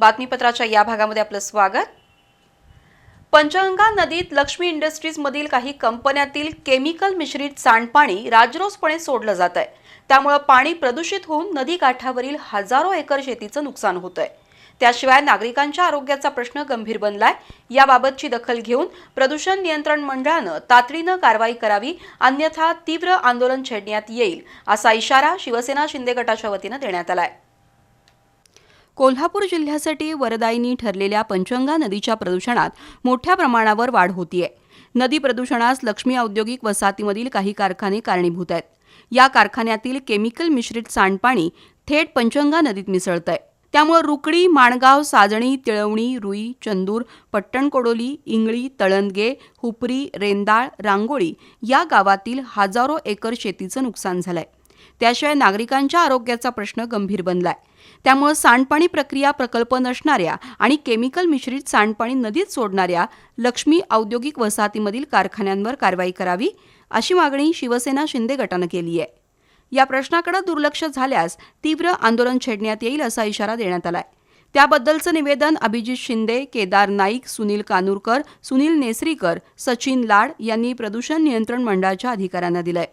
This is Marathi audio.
बातमीपत्राच्या या भागामध्ये आपलं स्वागत. पंचगंगा नदीत लक्ष्मी इंडस्ट्रीजमधील काही कंपन्यातील केमिकल मिश्रित सांडपाणी राजरोसपणे सोडलं जात आहे त्यामुळं पाणी प्रदूषित होऊन नदी काठावरील हजारो एकर शेतीचं नुकसान होत आहे त्याशिवाय नागरिकांच्या आरोग्याचा प्रश्न गंभीर बनलाय. याबाबतची दखल घेऊन प्रदूषण नियंत्रण मंडळानं तातडीनं कारवाई करावी अन्यथा तीव्र आंदोलन छेडण्यात येईल असा इशारा शिवसेना शिंदे गटाच्या वतीनं देण्यात आलाय. कोल्हापूर जिल्ह्यासाठी वरदायिनी ठरलेल्या पंचंगा नदीच्या प्रदूषणात मोठ्या प्रमाणावर वाढ होतीये. नदी प्रदूषणास लक्ष्मी औद्योगिक वसाहतीमधील काही कारखाने कारणीभूत आहेत. या कारखान्यातील केमिकल मिश्रित सांडपाणी थेट पंचंगा नदीत मिसळतंय. त्यामुळे रुकडी माणगाव साजणी तिळवणी रुई चंदूर पट्टणकोडोली इंगळी तळंदगे हुपरी रेंदाळ रांगोळी या गावातील हजारो एकर शेतीचं नुकसान झालंय. त्याशिवाय नागरिकांच्या आरोग्याचा प्रश्न गंभीर बनलाय. त्यामुळे सांडपाणी प्रक्रिया प्रकल्प नसणाऱ्या आणि केमिकल मिश्रित सांडपाणी नदीत सोडणाऱ्या लक्ष्मी औद्योगिक वसाहतीमधील कारखान्यांवर कारवाई करावी अशी मागणी शिवसेना शिंदे गटानं केली आहे. या प्रश्नाकडे दुर्लक्ष झाल्यास तीव्र आंदोलन छेडण्यात येईल असा इशारा देण्यात आलाय. त्याबद्दलचं निवेदन अभिजित शिंदे केदार नाईक सुनील कानूरकर सुनील नेसरीकर सचिन लाड यांनी प्रदूषण नियंत्रण मंडळाच्या अधिकाऱ्यांना दिलंय.